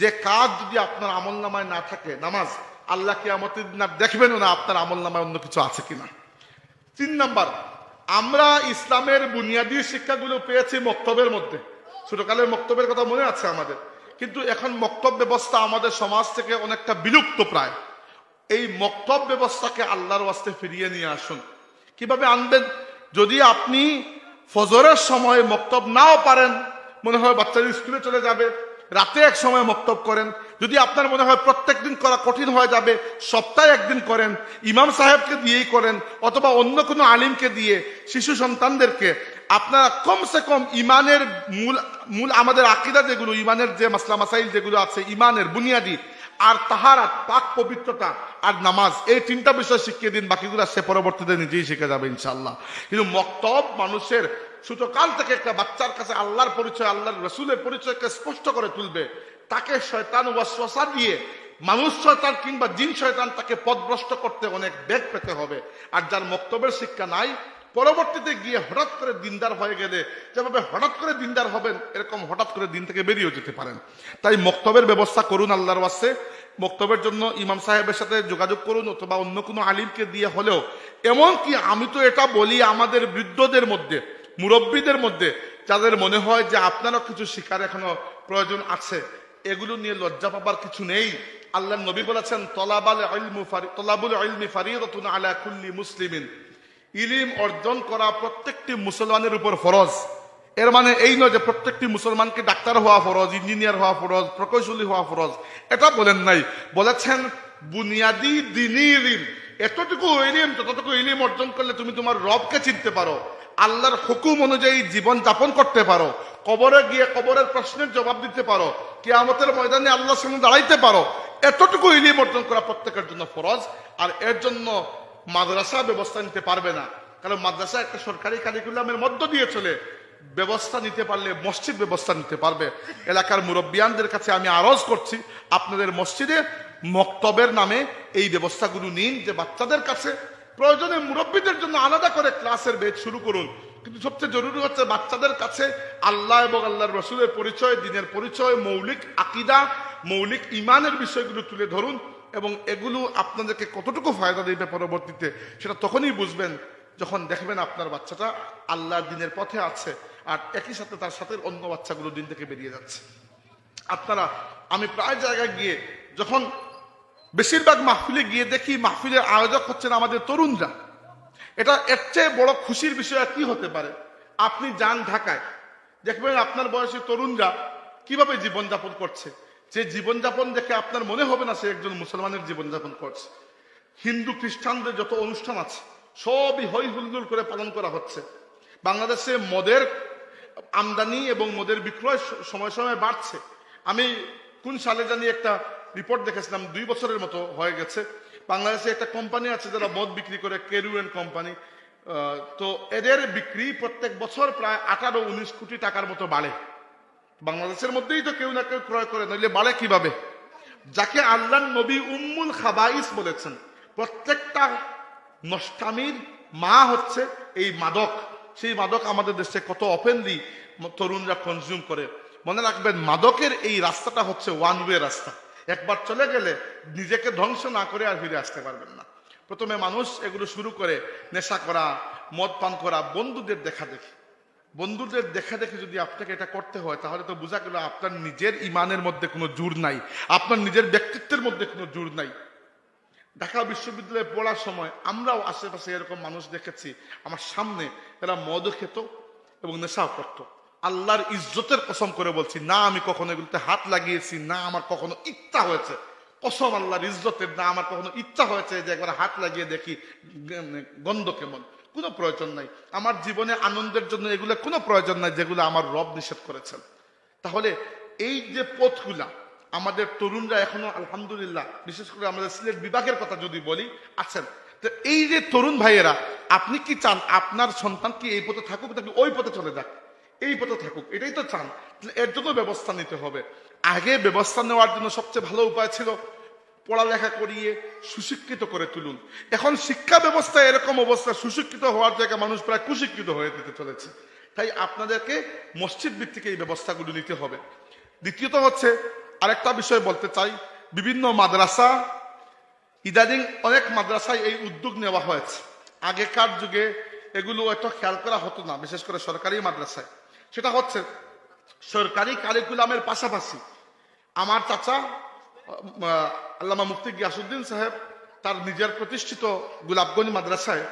যে কাজ যদি আপনার আমল নামায় না থাকে, নামাজ, আল্লাহ কি আমাদের না দেখবেনও না আপনার আমল নামায় অন্য কিছু আছে কিনা। তিন নাম্বার, আমরা ইসলামের বুনিয়াদী শিক্ষাগুলো পেয়েছি মক্তবের মধ্যে। ছোটকালের মক্তবের কথা মনে আছে আমাদের। কিন্তু এখন মক্তব ব্যবস্থা আমাদের সমাজ থেকে অনেকটা বিলুপ্ত প্রায়। এই মক্তব ব্যবস্থাকে আল্লাহর ওয়াস্তে ফিরিয়ে নিয়ে আসুন। কীভাবে আনবেন? যদি আপনি ফজরের সময় মক্তব নাও পারেন, মনে হয় বাচ্চারা স্কুলে চলে যাবে। রাতে এক সময় মক্তব করেন। যদি আপনার মনে হয় প্রত্যেক দিন করা কঠিন হয়ে যাবে, সপ্তাহে একদিন করেন। ইমাম সাহেবকে দিয়েই করেন, অথবা অন্য কোনো আলিমকে দিয়ে শিশু সন্তানদেরকে। আপনারা কমসে কম ইমানের মূল মূল আমাদের আকিদা যেগুলো, ইমানের যে মাসলা মাসাইল যেগুলো আছে, ইমানের বুনিয়াদি, আর তাহারা পাক পবিত্রতা আর নামাজ, এই তিনটা বিষয় শিখিয়ে দিন, বাকিগুলো সে পরবর্তীতে নিজেই শিখে যাবে ইনশাল্লাহ কিন্তু মক্তব মানুষের ছোটকাল থেকে একটা বাচ্চার কাছে আল্লাহর পরিচয়, আল্লাহর রসুলের পরিচয়কে স্পষ্ট করে তুলবে। তাকে শয়তান ওয়াসওয়াসা দিয়ে মানুষ শয়তান কিংবা জিন শয়তান তাকে পদভ্রষ্ট করতে অনেক বেগ পেতে হবে। আর যার মক্তবের শিক্ষা নাই, পরবর্তীতে গিয়ে হঠাৎ করে দিনদার হয়ে গেলে যেভাবে হঠাৎ করে দিনদার হবেন, এরকম হঠাৎ করে দিন থেকে বেরিয়েও যেতে পারেন। তাই মক্তবের ব্যবস্থা করুন আল্লাহর ওয়াসে বক্তব্যের জন্য ইমাম সাহেবের সাথে যোগাযোগ করুন অথবা অন্য কোনো আলিমকে দিয়ে হলেও, এমনকি আমি তো এটা বলি আমাদের বৃদ্ধদের মধ্যে মুরব্বীদের মধ্যে যাদের মনে হয় যে আপনারও কিছু শিকার এখনও প্রয়োজন আছে, এগুলো নিয়ে লজ্জা পাবার কিছু নেই। আল্লাহ নবী বলেছেন, তলাবাল তলাবুল ইলমি ফারিদাতুন আলা কুল্লি মুসলিমিন। ইলিম অর্জন করা প্রত্যেকটি মুসলমানের উপর ফরজ। এর মানে এই নয় যে প্রত্যেকটি মুসলমানকে ডাক্তার হওয়া ফরজ, ইঞ্জিনিয়ার হওয়া ফরজ, প্রকৌশলী হওয়া ফরজ। এটা বলেন নাই। বলেছেন, বুনিয়াদি দিনী ইলিম। এতটুকু ইলিম ততটুকু ইলিম অর্জন করলে তুমি তোমার রবকে চিনতে পারো। আল্লাহর হুকুম অনুযায়ী জীবন যাপন করতে পারো। কবরে গিয়ে কবরের প্রশ্নের জবাব দিতে পারো। কিয়ামতের ময়দানে আল্লাহর সঙ্গে দাঁড়াইতে পারো। এতটুকু ইলিম অর্জন করা প্রত্যেকের জন্য ফরজ, আর এর জন্য মাদ্রাসা ব্যবস্থা নিতে পারবে না। কারণ মাদ্রাসা একটা সরকারি কারিকুলামের মধ্য দিয়ে চলে। ব্যবস্থা নিতে পারলে মসজিদ ব্যবস্থা নিতে পারবে। এলাকার মুরব্বিয়ানদের কাছে আমি আরজ করছি, আপনাদের মসজিদে মক্তবের নামে এই ব্যবস্থাগুলো নিন যে বাচ্চাদের কাছে প্রয়োজনে মুরব্বীদের জন্য আলাদা করে ক্লাসের বেদ শুরু করুন। কিন্তু সবচেয়ে জরুরি হচ্ছে বাচ্চাদের কাছে আল্লাহ এবং আল্লাহর রসুলের পরিচয়, দিনের পরিচয়, মৌলিক আকিদা, মৌলিক ইমানের বিষয়গুলো তুলে ধরুন এবং এগুলো আপনাদেরকে কতটুকু ফায়দা দেবে পরবর্তীতে সেটা তখনই বুঝবেন যখন দেখবেন আপনার বাচ্চাটা আল্লাহর দিনের পথে আছে আর একই সাথে তার সাথে অন্য বাচ্চাগুলো দিন থেকে বেরিয়ে যাচ্ছে। আপনারা, আমি প্রায় জায়গায় গিয়ে যখন বেশিরভাগ মাহফিলে গিয়ে দেখি মাহফিলের আয়োজক হচ্ছেন আমাদের তরুণরা। এটা এর চেয়ে বড় খুশির বিষয় কি হতে পারে? আপনি যান ঢাকায়। দেখবেন আপনার বয়সী তরুণরা কীভাবে জীবনযাপন করছে? যে জীবনযাপন দেখে আপনার মনে হবে না সে একজন মুসলমানের জীবনযাপন করছে। হিন্দু, খ্রিস্টানদের যত অনুষ্ঠান আছে, সবই হই হুল্লোড় করে পালন করা হচ্ছে। বাংলাদেশে মদের আমদানি এবং মদের বিক্রয় সময় সময় বাড়ছে। আমি কোন সালে জানি একটা রিপোর্ট দেখেছিলাম, দুই বছরের মতো হয়ে গেছে। বাংলাদেশে একটা কোম্পানি আছে যারা মদ বিক্রি করে কেরুয়েন কোম্পানি তো এদের বিক্রি প্রত্যেক বছর প্রায় আঠারো, উনিশ কোটি টাকার মতো বাড়ে। বাংলাদেশের মধ্যেই তো কেউ না কেউ ক্রয় করে, নইলে বাড়ে কীভাবে? যাকে আল্লাহ নবী উম্মুল খাবাইস বলেছেন, প্রত্যেকটা নষ্টামির মা হচ্ছে এই মাদক। সেই মাদক আমাদের দেশে কত ওপেনলি তরুণরা কনজিউম করে। মনে রাখবেন, মাদকের এই রাস্তাটা হচ্ছে ওয়ান ওয়ে রাস্তা। একবার চলে গেলে নিজেকে ধ্বংস না করে আর ফিরে আসতে পারবেন না। প্রথমে মানুষ এগুলো শুরু করে নেশা করা, মদ পান করা, বন্ধুদের দেখা দেখি। বন্ধুদের দেখা দেখে যদি আপনাকে এটা করতে হয়, তাহলে তো বোঝা গেল আপনার নিজের ইমানের মধ্যে কোনো জোর নাই, আপনার নিজের ব্যক্তিত্বের মধ্যে কোনো জোর নাই। ঢাকা বিশ্ববিদ্যালয়ে পড়ার সময় আমরাও আশেপাশে এরকম মানুষ দেখেছি, আমার সামনে এরা মদও খেত এবং নেশাও করত। আল্লাহর ইজ্জতের কসম করে বলছি, না আমি কখনো এগুলোতে হাত লাগিয়েছি, না আমার কখনো ইচ্ছা হয়েছে। কসম আল্লাহর ইজ্জতের, না আমার কখনো ইচ্ছা হয়েছে যে একবার হাত লাগিয়ে দেখি, গন্ধ কেমন। কোনো প্রয়োজন নাই। আমার জীবনে আনন্দের জন্য এগুলো কোনো প্রয়োজন নাই যেগুলো আমার রব নিষেধ করেছেন। তাহলে এই যে পথগুলা, আমাদের তরুণরা এখনও আলহামদুলিল্লাহ, বিশেষ করে আমাদের সিলেট বিভাগের কথা যদি বলি আছেন তো এই যে তরুণ ভাইয়েরা, আপনি কি চান আপনার সন্তান কি এই পথে থাকুক নাকি ওই পথে চলে যাক? এই পথে থাকুক, এটাই তো চান। এর জন্য ব্যবস্থা নিতে হবে। আগে ব্যবস্থা নেওয়ার জন্য সবচেয়ে ভালো উপায় ছিল পড়ালেখা করিয়ে সুশিক্ষিত করে তুলুন। এখন শিক্ষা ব্যবস্থা এরকম অবস্থা, সুশিক্ষিত হওয়ার জায়গায় মানুষ প্রায় কুশিক্ষিত হয়ে যেতে চলেছে। তাই আপনাদেরকে মসজিদ ভিত্তিক এই ব্যবস্থাগুলো নিতে হবে। দ্বিতীয়ত হচ্ছে, আরেকটা বিষয় বলতে চাই, বিভিন্ন মাদ্রাসা, ইদানিং অনেক মাদ্রাসায় এই উদ্যোগ নেওয়া হয়েছে। আগেকার যুগে এগুলো এত খেয়াল করা হতো না, বিশেষ করে সরকারি মাদ্রাসায়। সেটা হচ্ছে সরকারি কারিকুলামের পাশাপাশি আমার চাচা আল্লামা মুফতি গিয়াসুদ্দিন সাহেব তার নিজের প্রতিষ্ঠিত গুলাবগঞ্জ মাদ্রাসায়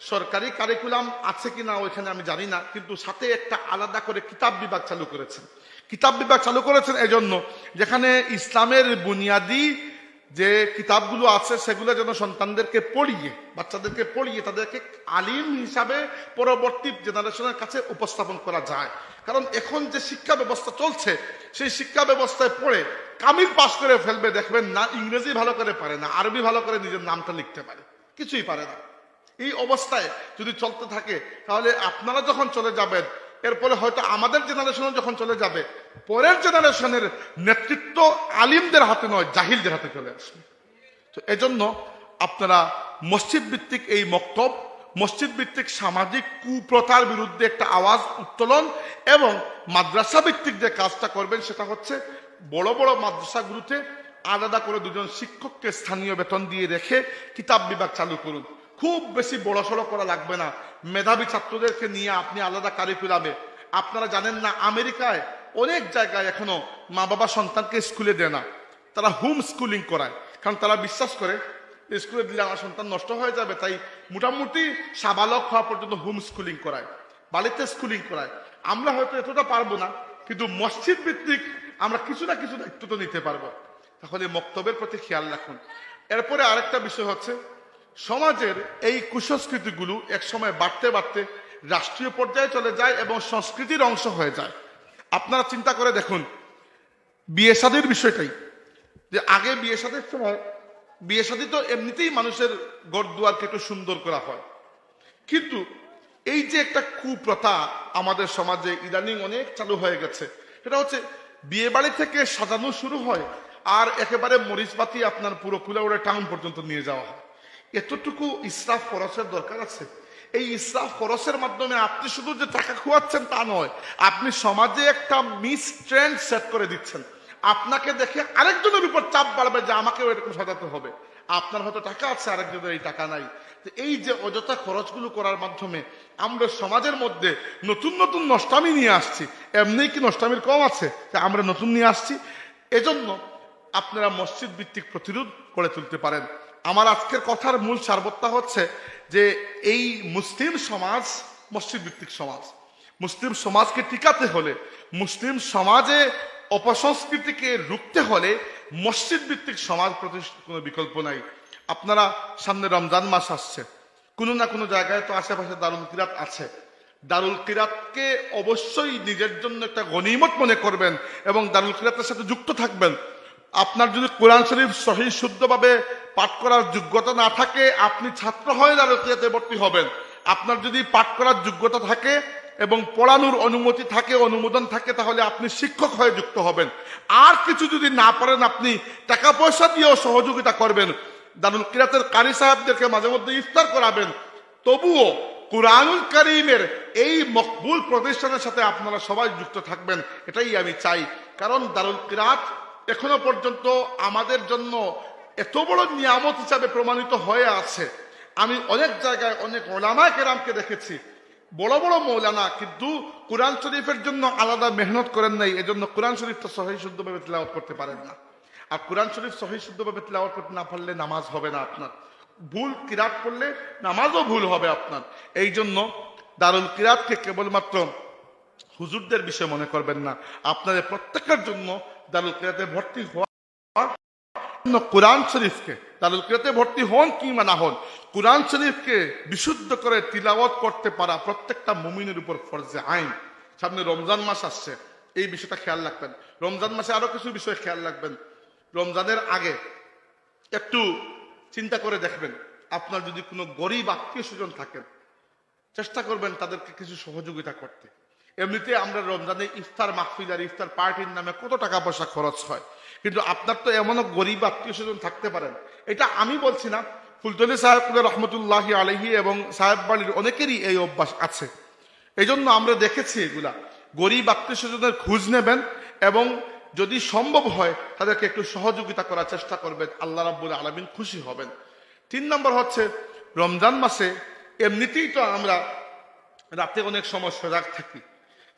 সরকারি কারিকুলাম আছে কিনা ওইখানে আমি জানি না, কিন্তু সাথে একটা আলাদা করে কিতাব বিভাগ চালু করেছেন কিতাব বিভাগ চালু করেছেন এজন্য যেখানে ইসলামের বুনিয়াদি যে কিতাবগুলো আছে, সেগুলো যেন সন্তানদেরকে পড়িয়ে, বাচ্চাদেরকে পড়িয়ে তাদেরকে আলিম হিসাবে পরবর্তী জেনারেশনের কাছে উপস্থাপন করা যায়। কারণ এখন যে শিক্ষা ব্যবস্থা চলছে, সেই শিক্ষা ব্যবস্থায় পড়ে কামিল পাশ করে ফেলবে, দেখবেন না, ইংরেজি ভালো করে পারে না, আরবি ভালো করে নিজের নামটা লিখতে পারে, কিছুই পারে না। এই অবস্থায় যদি চলতে থাকে, তাহলে আপনারা যখন চলে যাবেন এরপরে হয়তো আমাদের জেনারেশনও যখন চলে যাবে, পরের জেনারেশনের নেতৃত্ব আলিমদের হাতে নয়, জাহিলদের হাতে চলে আসবে। তো এজন্য আপনারা মসজিদ ভিত্তিক এই মক্তব, মসজিদ ভিত্তিক সামাজিক কুপ্রথার বিরুদ্ধে একটা আওয়াজ উত্তোলন এবং মাদ্রাসা ভিত্তিক যে কাজটা করবেন সেটা হচ্ছে বড় বড় মাদ্রাসাগুলোতে আলাদা করে দুজন শিক্ষককে স্থানীয় বেতন দিয়ে রেখে কিতাব বিভাগ চালু করুন। খুব বেশি বড় সড়ো করা লাগবে না। মেধাবী ছাত্রদেরকে নিয়ে আপনি আলাদা কারিকুলামে আপনারা জানেন না, আমেরিকায় অনেক জায়গায় এখনও মা বাবা সন্তানকে স্কুলে দেয় না। তারা হোম স্কুলিং করায়। কারণ তারা বিশ্বাস করে, স্কুলে দিলে আমার সন্তান নষ্ট হয়ে যাবে, তাই মোটামুটি সাবালক হওয়া পর্যন্ত হোম স্কুলিং করায়, বাড়িতে স্কুলিং করায়। আমরা হয়তো এতটা পারব না, কিন্তু মসজিদ ভিত্তিক আমরা কিছু না কিছু দায়িত্ব তো নিতে পারব। তাহলে মক্তবের প্রতি খেয়াল রাখুন। এরপরে আরেকটা বিষয় হচ্ছে সমাজের এই কুসংস্কৃতিগুলো একসময় বাড়তে বাড়তে রাষ্ট্রীয় পর্যায়ে চলে যায় এবং সংস্কৃতির অংশ হয়ে যায়। আপনারা চিন্তা করে দেখুন, বিয়ে শাদীর বিষয়টাই। যে আগে বিয়ে শাদীর সময়, বিয়ে শাদী তো এমনিতেই মানুষের গড় দুয়ারকে একটু সুন্দর করা হয়। কিন্তু এই যে একটা কুপ্রথা আমাদের সমাজে ইদানিং অনেক চালু হয়ে গেছে, সেটা হচ্ছে বিয়ে বাড়ি থেকে সাজানো শুরু হয় আর একেবারে মরিচবাতি আপনার পুরো কুলাউড়ে টাউন পর্যন্ত নিয়ে যাওয়া হয়। এতটুকু ইসরাফ খরচের দরকার আছে। এই ইসরাফ খরচের মাধ্যমে আপনি শুধু যে টাকা খোয়াচ্ছেন তা নয়, আপনি সমাজে একটা মিস ট্রেন্ড সেট করে দিচ্ছেন। আপনাকে দেখে আরেকজনের উপর চাপ বাড়বে যে আমাকেও এরকম সাজাতে হবে। আপনার হয়তো টাকা আছে, আরেকজনের এই টাকা নাই। তো এই যে অযথা খরচগুলো করার মাধ্যমে আমরা সমাজের মধ্যে নতুন নতুন নষ্টামি নিয়ে আসছি, এমনি কি নষ্টামির কম আছে? যে আমরা নতুন নিয়ে আসছি। এজন্য আপনারা মসজিদ ভিত্তিক প্রতিরোধ করে তুলতে পারেন। আমার আজকের কথার মূল সারবত্তা হচ্ছে যে এই মুসলিম সমাজ, মসজিদ ভিত্তিক সমাজ, মুসলিম সমাজকে টিকাতে হলে, মুসলিম সমাজে অপসংস্কৃতিকে রুখতে হলে মসজিদ ভিত্তিক সমাজ প্রতিষ্ঠা কোনো বিকল্প নাই। আপনারা সামনে রমজান মাস আসছে। কোনো না কোনো জায়গায় তো আশেপাশে দারুল কিরাত আছে। দারুল কিরাতকে অবশ্যই নিজের জন্য একটা গনিমত মনে করবেন এবং দারুল কিরাতের সাথে যুক্ত থাকবেন। আপনার যদি কোরআন শরীফ সহি শুদ্ধভাবে পাঠ করার যোগ্যতা না থাকে, আপনি ছাত্র হয়ে দারুল ভর্তি হবেন। আপনার যদি পাঠ করার যোগ্যতা থাকে এবং পড়ানোর অনুমতি থাকে, অনুমোদন থাকে, তাহলে আপনি শিক্ষক হয়ে যুক্ত হবেন। আর কিছু যদি না পারেন, আপনি টাকা পয়সা দিয়েও সহযোগিতা করবেন। দারুল কিরাতের কারি সাহেবদেরকে মাঝে মধ্যে ইফতার করাবেন। তবুও কোরআনুল করিমের এই মকবুল প্রতিষ্ঠানের সাথে আপনারা সবাই যুক্ত থাকবেন, এটাই আমি চাই। কারণ দারুল কিরাত এখনও পর্যন্ত আমাদের জন্য এত বড় নিয়ামত হিসাবে প্রমাণিত হয়ে আছে। আমি অনেক জায়গায় অনেক ওলামা কেরামকে দেখেছি। বড় বড় মৌলানা, কিন্তু কোরআন শরীফের জন্য আলাদা মেহনত করেন নাই, এজন্য কোরআন শরীফটা সহি শুদ্ধভাবে তিলাওয়াত করতে পারেন না। আর কোরআন শরীফ সহি শুদ্ধভাবে তিলাওয়াত করতে না পারলে নামাজ হবে না আপনার। ভুল কিরাত করলে নামাজও ভুল হবে আপনার। এই জন্য দারুল কিরাতকে কেবলমাত্র হুজুরদের বিষয় মনে করবেন না। আপনাদের প্রত্যেকের জন্য দারুল ভর্তি হওয়া জন্য কোরআন শরীফকে, দারুল ভর্তি হন কিংবা না হন, কোরআন শরীফকে বিশুদ্ধ করে তিলাওয়াত করতে পারা প্রত্যেকটা মুমিনের উপর ফরজে আইন। সামনে রমজান মাস আসছে, এই বিষয়টা খেয়াল রাখবেন। রমজান মাসে আরও কিছু বিষয় খেয়াল রাখবেন। রমজানের আগে একটু চিন্তা করে দেখবেন, আপনার যদি কোনো গরিব আত্মীয় স্বজন থাকেন, চেষ্টা করবেন তাদেরকে কিছু সহযোগিতা করতে। এমনিতে আমরা রমজানে ইফতার মাহফিল আর ইফতার পার্টির নামে কত টাকা পয়সা খরচ হয়। কিন্তু আপনার তো এমনও গরিব আত্মীয় স্বজন থাকতে পারেন। এটা আমি বলছি না। ফুলতলি সাহেব রহমতুল্লাহ আলহি এবং সাহেব বাড়ির অনেকেরই এই অভ্যাস আছে। এই জন্য আমরা দেখেছি এগুলা। গরিব আত্মীয় স্বজনের খোঁজ নেবেন এবং যদি সম্ভব হয়, তাদেরকে একটু সহযোগিতা করার চেষ্টা করবেন। আল্লাহ রাব্বুল আলমিন খুশি হবেন। তিন নম্বর হচ্ছে, রমজান মাসে এমনিতেই তো আমরা রাতে অনেক সময় সজাগ থাকি।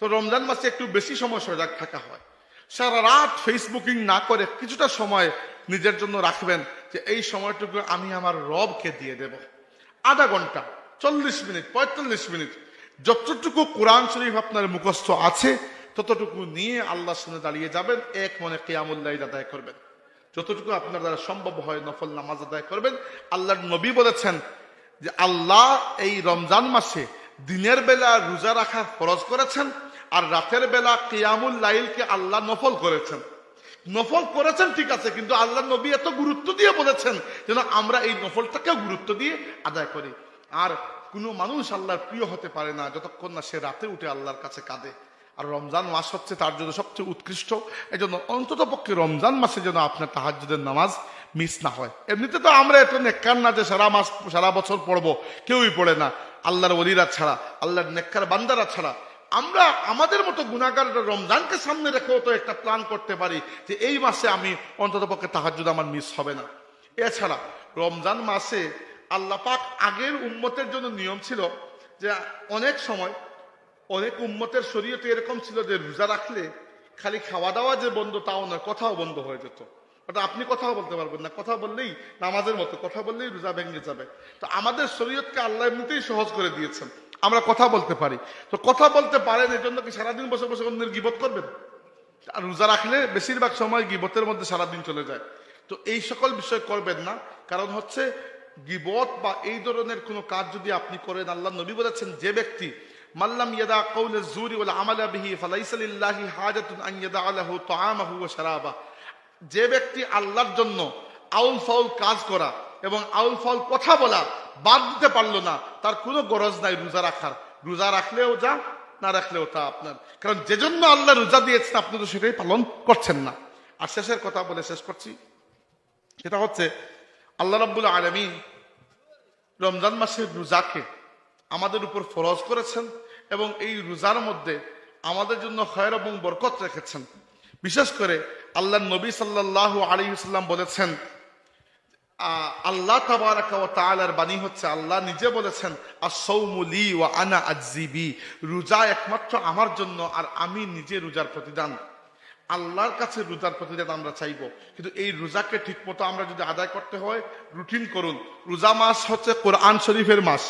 তো রমজান মাসে একটু বেশি সময় সজাগ থাকা হয়। সারা রাত ফেসবুকিং না করে কিছুটা সময় নিজের জন্য রাখবেন যে এই সময়টুকু আমি আমার রবকে দিয়ে দেব। আধা ঘণ্টা, চল্লিশ মিনিট, পঁয়তাল্লিশ মিনিট, যতটুকু কোরআন শরীফ আপনার মুখস্থ আছে, ততটুকু নিয়ে আল্লাহর সামনে দাঁড়িয়ে যাবেন, এক মনে কেয়ামুল্লাহ আদায় করবেন। যতটুকু আপনার দ্বারা সম্ভব হয় নফল নামাজ আদায় করবেন। আল্লাহর নবী বলেছেন যে আল্লাহ এই রমজান মাসে দিনের বেলা রোজা রাখা ফরজ করেছেন আর রাতের বেলা কিয়ামুল লাইলকে আল্লাহ নফল করেছেন। নফল করেছেন ঠিক আছে, কিন্তু আল্লাহ নবী এত গুরুত্ব দিয়ে বলেছেন যেন আমরা এই নফলটাকেও গুরুত্ব দিয়ে আদায় করি। আর কোনো মানুষ আল্লাহর প্রিয় হতে পারে না যতক্ষণ না সে রাতে উঠে আল্লাহর কাছে কাঁদে। আর রমজান মাস হচ্ছে তার জন্য সবচেয়ে উৎকৃষ্ট। এই জন্য অন্তত পক্ষে রমজান মাসে যেন আপনার তাহাজ্জুদের নামাজ মিস না হয়। এমনিতে তো আমরা এত নেককার না যে সারা মাস, সারা বছর পড়ব, কেউই পড়ে না। আল্লাহর ওলিরা ছাড়া, আল্লাহর নেককার বান্দারা ছাড়া আমরা আমাদের মতো গুণাগার রমজানকে সামনে রেখেও তো একটা প্ল্যান করতে পারি যে এই মাসে আমি অন্তত পক্ষে তাহাজ্জুদ আমার মিস হবে না। এছাড়া রমজান মাসে আল্লাহ পাক আগের উম্মতের জন্য নিয়ম ছিল যে অনেক সময় অনেক উম্মতের শরীয়তে এরকম ছিল যে রোজা রাখলে খালি খাওয়া দাওয়া যে বন্ধ তাও নয়, কথাও বন্ধ হয়ে যেত। ওটা আপনি কথাও বলতে পারবেন না, কথা বললেই নামাজের মতো, কথা বললেই রোজা ভেঙে যাবে। তো আমাদের শরীয়তকে আল্লাহ এমনিতেই সহজ করে দিয়েছেন। আমরা কথা বলতে পারি। তো কথা বলতে পারেন এই জন্য কি সারাদিন বসে বসে অন্যের গিবত করবেন? আর রোজা রাখলে বেশিরভাগ সময় গিবতের মধ্যে সারাদিন চলে যায়। তো এই সকল বিষয় করবেন না। কারণ হচ্ছে গিবত বা এই ধরনের কোনো কাজ যদি আপনি করেন, আল্লাহ নবী বলেছেন, যে ব্যক্তি মাল্লাম ইয়াদা কৌলে জুরি ওলা আমালা বিহি ফালাইসালিল্লাহি হাজাতুন আন ইয়াদা আলাহু তাআমাহু ওয়া যে ব্যক্তি আল্লাহর জন্য আউল ফাউল কাজ করা এবং আউল ফাউল কথা বলা বাদ দিতে পারল না। তার কোনো গরজ নাই রোজা রাখার। রোজা রাখলেও যা, না রাখলেও তা আপনার। কারণ যে জন্য আল্লাহ রোজা দিয়েছেন, আপনি তো সেটাই পালন করছেন না। আর শেষের কথা বলে শেষ করছি। সেটা হচ্ছে, আল্লাহ রাব্বুল আলমিন রমজান মাসের রোজাকে আমাদের উপর ফরজ করেছেন এবং এই রোজার মধ্যে আমাদের জন্য খয়ের এবং বরকত রেখেছেন। বিশেষ করে আল্লাহ নবী সাল্লাহ আলী সাল্লাম বলেছেন আল্লাহ ওয়া বাণী হচ্ছে, আল্লাহ নিজে বলেছেন আসৌমুলি ওয়া আনা আজিবি রোজা একমাত্র আমার জন্য আর আমি নিজে রোজার প্রতিদান। আল্লাহর কাছে রোজার প্রতিদান আমরা চাইব। কিন্তু এই রোজাকে ঠিক মতো আমরা যদি আদায় করতে হয়, রুটিন করুন। রোজা মাস হচ্ছে কোরআন শরীফের মাস,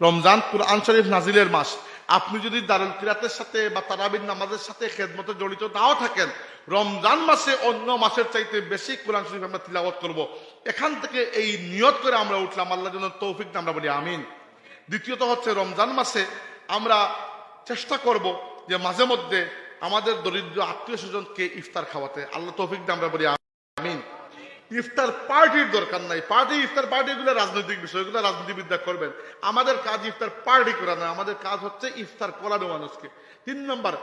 রমজান কোরআন শরীফ নাজিলের মাস। আপনি যদি দারুল কিরাতের সাথে বা তারাবির নামাজের সাথে খেদমতে জড়িত নাও থাকেন, রমজান মাসে অন্য মাসের চাইতে বেশি কোরআন শরীফ আমরা তিলাওয়াত করব। এখান থেকে এই নিয়ত করে আমরা উঠলাম। আল্লাহ যেন তৌফিক আমরা বলি আমিন। দ্বিতীয়ত হচ্ছে রমজান মাসে আমরা চেষ্টা করব যে মাঝে মধ্যে আমাদের দরিদ্র আত্মীয় স্বজনকে ইফতার খাওয়াতে। আল্লাহ তৌফিক আমরা বলি ইফতার পার্টির দরকার নাই। পার্টি, ইফতার পার্টি এগুলো রাজনৈতিক বিষয়, এগুলো রাজনীতিবিদ্যা করবেন। আমাদের কাজ ইফতার পার্টি করা নয় আমাদের কাজ হচ্ছে ইফতার করানো মানুষকে। তিন নম্বর,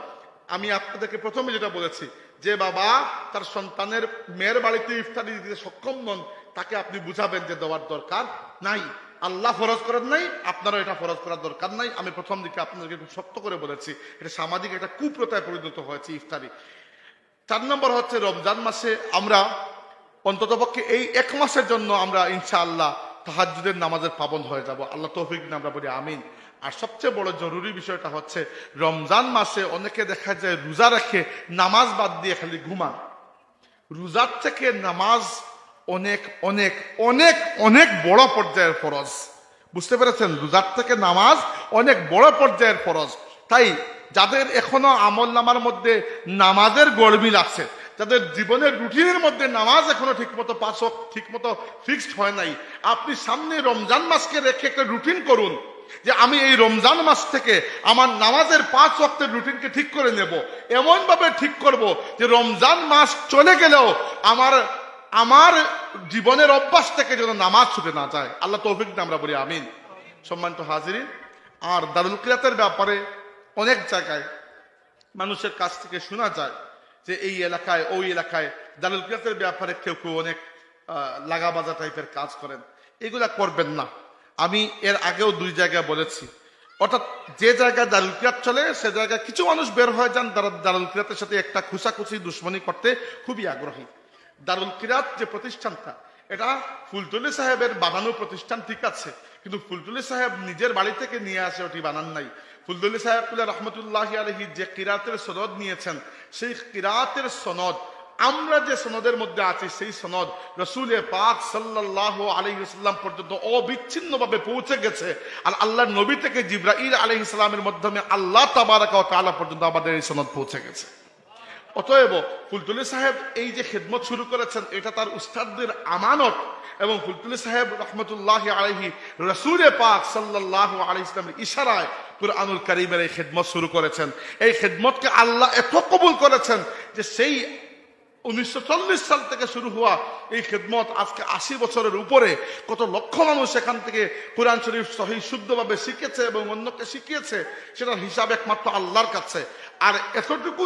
আমি আপনাদেরকে প্রথমে যেটা বলেছি, যে বাবা তার সন্তানের মেয়ের বাড়িতে ইফতারি দিতে সক্ষম নন, তাকে আপনি বুঝাবেন যে দেওয়ার দরকার নাই। আল্লাহ ফরজ করেন নাই, আপনারও এটা ফরজ করার দরকার নাই। আমি প্রথম দিকে আপনাদেরকে খুব শক্ত করে বলেছি, এটা সামাজিক একটা কুপ্রতায় পরিণত হয়েছে ইফতারি। চার নম্বর হচ্ছে রমজান মাসে আমরা অন্ততপক্ষে এই এক মাসের জন্য আমরা ইনশাআল্লাহ তাহাজ্জুদের নামাজের পাবন হয়ে যাব। আল্লাহ তৌফিক আমরা বলি, আমিন। আর সবচেয়ে বড় জরুরি বিষয়টা হচ্ছে, রমজান মাসে অনেকে দেখা যায় রোজা রেখে নামাজ বাদ দিয়ে খালি ঘুমান। রোজার থেকে নামাজ অনেক অনেক অনেক অনেক বড় পর্যায়ের ফরজ। বুঝতে পেরেছেন? রোজার থেকে নামাজ অনেক বড় পর্যায়ের ফরজ। তাই যাদের এখনও আমল নামার মধ্যে নামাজের গরমিল আছে যাদের জীবনের রুটিনের মধ্যে নামাজ এখনও ঠিকমতো পাঁচ ঠিকমতো ফিক্সড হয় নাই, আপনি সামনে রমজান মাসকে রেখে একটা রুটিন করুন, যে আমি এই রমজান মাস থেকে আমার নামাজের পাঁচ ওয়াক্তের রুটিনকে ঠিক করে নেব। এমন ভাবে ঠিক করব যে রমজান মাস চলে গেলেও আমার আমার জীবনের অভ্যাস থেকে যেন নামাজ ছুটে না যায়। আল্লাহ তৌফিক আমরা বলি আমিন। সম্মানিত হাজিরিন, আর দারুল কিরাতের ব্যাপারে অনেক জায়গায় মানুষের কাছ থেকে শোনা যায় যে এই এলাকায়, ওই এলাকায় দারুল কিরাতের ব্যাপারে কেউ কেউ অনেক লাগাবাজা টাইপের কাজ করেন। এগুলা করবেন না। আমি এর আগেও দুই জায়গায় বলেছি। অর্থাৎ যে জায়গায় দারুল কিরাত চলে, সে জায়গায় কিছু মানুষ বের হয়ে যান, তারা দারুল কিরাতের সাথে একটা খুশাখুশি দুশ্মনী করতে খুবই আগ্রহী। দারুল কিরাত যে প্রতিষ্ঠানটা এটা ফুলতলি সাহেবের বানানো প্রতিষ্ঠান ঠিক আছে, কিন্তু ফুলতলি সাহেব নিজের বাড়ি থেকে নিয়ে আসে ওটি বানান নাই। ফুলতলি সাহেব রহমতুল্লাহ আলহী যে কিরাতের সনদ নিয়েছেন, সেই কিরাতের সনদ, আমরা যে সনদের মধ্যে আছি সেই সনদ রসুলের পাক সাল্লাহ আলহিসাল্লাম পর্যন্ত অবিচ্ছিন্নভাবে পৌঁছে গেছে। আর আল্লাহ নবী থেকে জিব্রাইল আলহ ইসলামের মাধ্যমে আল্লাহ তাবারাকা পর্যন্ত আমাদের এই সনদ পৌঁছে গেছে। অতএব ফুলতুলি সাহেব এই যে খেদমত শুরু করেছেন, এটা তার উস্তাদদের আমানত। এবং ফুলতুলি সাহেব রহমতুল্লাহ আলহি রসুরে পাক সাল্লাহ ইসলামের ইশারায় কুরআনুল করিমের এই খেদমত শুরু করেছেন। এই খেদমতকে আল্লাহ এত কবুল করেছেন যে সেই উনিশশো চল্লিশ সাল থেকে শুরু হওয়া এই খেদমত আজকে আশি বছরের উপরে কত লক্ষ মানুষ এখান থেকে কোরআন শরীফ সহি শুদ্ধভাবে শিখেছে এবং অন্যকে শিখিয়েছে, সেটার হিসাব একমাত্র আল্লাহর কাছে। আর এতটুকু